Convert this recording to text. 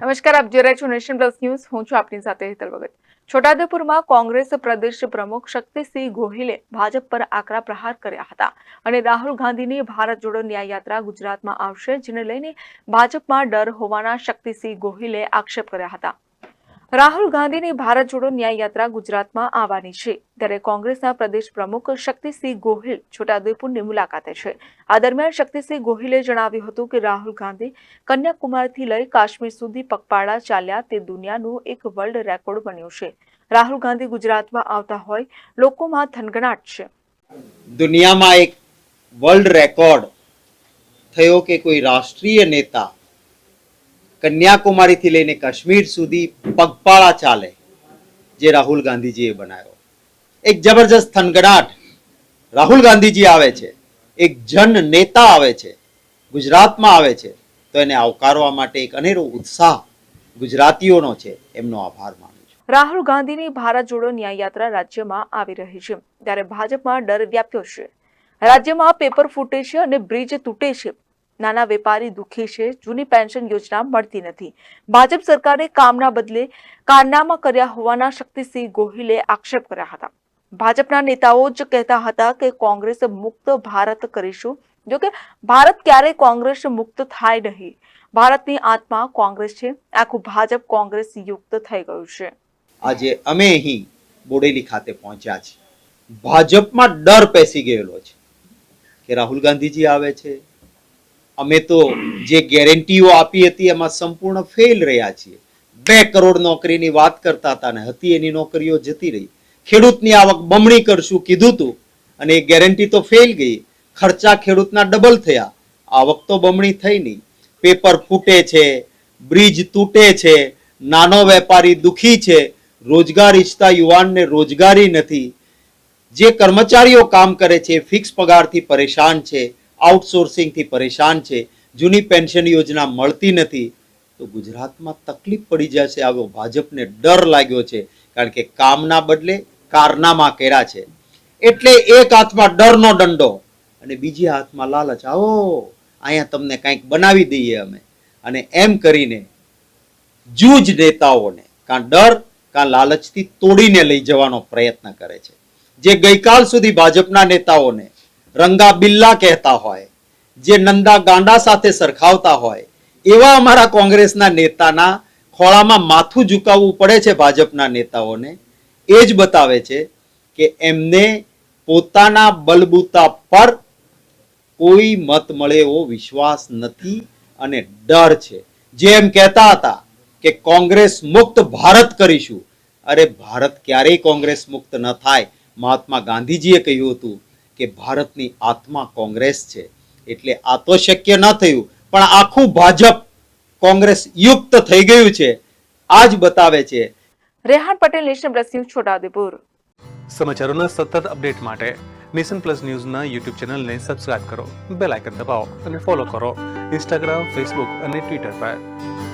નમસ્કાર, આપ જોઈ રહ્યા છો નેશન પ્લસ ન્યૂઝ. હું છું આપની સાથે હેતલ ભગત. છોટાઉદેપુરમાં કોંગ્રેસ પ્રદેશ પ્રમુખ શક્તિસિંહ ગોહિલે ભાજપ પર આકરા પ્રહાર કર્યા હતા અને રાહુલ ગાંધીની ભારત જોડો ન્યાય યાત્રા ગુજરાતમાં આવશે, જેને લઈને ભાજપમાં ડર હોવાના શક્તિસિંહ ગોહિલે આક્ષેપ કર્યા હતા. રાહુલ ગાંધીની ભારત જોડો ન્યાય યાત્રા ગુજરાતમાં આવવાની છે. ત્યારે કોંગ્રેસના પ્રદેશ પ્રમુખ શક્તિસિંહ ગોહિલ છોટાઉદેપુરની મુલાકાતે છે. આ દરમિયાન શક્તિસિંહ ગોહિલે જણાવ્યું હતું કે રાહુલ ગાંધી કન્યાકુમારીથી લઈ કાશ્મીર સુધી પગપાળા ચાલ્યા તે દુનિયાનું એક વર્લ્ડ રેકોર્ડ બન્યું છે. રાહુલ ગાંધી ગુજરાતમાં આવતા હોય લોકોમાં થનગનાટ છે. દુનિયામાં એક વર્લ્ડ રેકોર્ડ થયો કે કોઈ રાષ્ટ્રીય નેતા કન્યાકુમારીથી લઈને કાશ્મીર સુધી પગપાળા ચાલે, જે રાહુલ ગાંધીજીએ બનાવ્યો. એક જબરજસ્ત થનગડાટ રાહુલ ગાંધીજી આવે છે, એક જન નેતા આવે છે, ગુજરાતમાં આવે છે, તો એને આવકારવા માટે એક અનેરો ઉત્સાહ ગુજરાતીઓનો છે, એમનો આભાર માનું રાહુલ ગાંધીની ભારત જોડો ન્યાય યાત્રા રાજ્યમાં આવી રહી છે, ત્યારે ભાજપમાં ડર વ્યાપ્યો છે. રાજ્યમાં પેપર ફૂટે છે અને બ્રિજ તૂટે છે. નાના વેપારી દુઃખી છે, જૂની પેન્શન યોજના મળતી નથી. ભાજપ સરકારે કામના બદલે કારનામા કર્યા હોવાના શક્તિસિંહ ગોહિલે આક્ષેપ કર્યા હતા. ભાજપના નેતાઓ જ કહેતા હતા કે કોંગ્રેસ મુક્ત ભારત કરીશું. જોકે ભારત ક્યારેય કોંગ્રેસ મુક્ત થાય નહીં. ભારતની આત્મા કોંગ્રેસ છે. આખું ભાજપ કોંગ્રેસ યુક્ત થઈ ગયું છે. આજે અમે અહીં બોડેલી ખાતે પહોંચ્યા છીએ. ભાજપમાં ડર પેસી ગયેલો છે કે રાહુલ ગાંધીજી આવે છે અમે તો જે ગેરંટીઓ આપી હતી એમાં સંપૂર્ણ ફેલ રહ્યા છીએ. બે કરોડ નોકરીની વાત કરતા હતા ને હતી એની નોકરીઓ જતી રહી. ખેડૂતની આવક બમણી કરશું કીધું તું અને એ ગેરંટી તો ફેલ ગઈ. ખર્ચા ખેડૂતના ડબલ થયા. આવક તો બમણી થઈ નહીં. પેપર ફૂટે છે, બ્રિજ તૂટે છે, નાનો વેપારી દુખી છે, રોજગાર ઈચ્છતા યુવાનને રોજગારી નથી. જે કર્મચારીઓ કામ કરે છે ફિક્સ પગારથી પરેશાન છે. આઉટસોર્સિંગથી પરેશાન છે, જૂની પેન્શન યોજના મળતી નથી, તો ગુજરાતમાં તકલીફ પડી જશે આવો ભાજપને ડર લાગ્યો છે, કારણ કે કામના બદલે કારનામા કર્યા છે. એટલે એક હાથમાં ડરનો દંડો અને બીજી હાથમાં લાલચ. આવો, અહીંયા તમને કંઈક બનાવી દઈએ અમે. અને એમ કરીને જૂજ નેતાઓને કાં ડર, કાં લાલચથી તોડીને લઈ જવાનો પ્રયત્ન કરે છે. જે ગઈકાલ સુધી ભાજપના નેતાઓને રંગા બિલ્લા કહેતા હોય, જે નંદા ગાંડા સાથે સરખાવતા હોય, એવા અમારા કોંગ્રેસના નેતાના ખોળામાં માથું ઝુકાવવું પડે છે ભાજપના નેતાઓને. એ જ બતાવે છે કે એમને પોતાના બલબૂતા પર કોઈ મત મળે એવો વિશ્વાસ નથી અને ડર છે. જેમ કહેતા હતા કે કોંગ્રેસ મુક્ત ભારત કરીશું. અરે ભારત ક્યારેય કોંગ્રેસ મુક્ત ન થાય. મહાત્મા ગાંધીજીએ કહ્યું હતું કે ભારતની આત્મા કોંગ્રેસ છે. એટલે આ તો શક્ય ન થયું પણ આખું ભાજપ કોંગ્રેસ યુક્ત થઈ ગયું છે. આ જ બતાવે છે. Rehan Patel Nation Plus News Chhota Udepur. સમાચારોના સતત અપડેટ માટે નેશન પ્લસ ન્યૂઝના યુટ્યુબ ચેનલને સબસ્ક્રાઇબ કરો બેલ આઇકન દબાવો અને ફોલો કરો ઇન્સ્ટાગ્રામ ફેસબુક અને ટ્વિટર પર.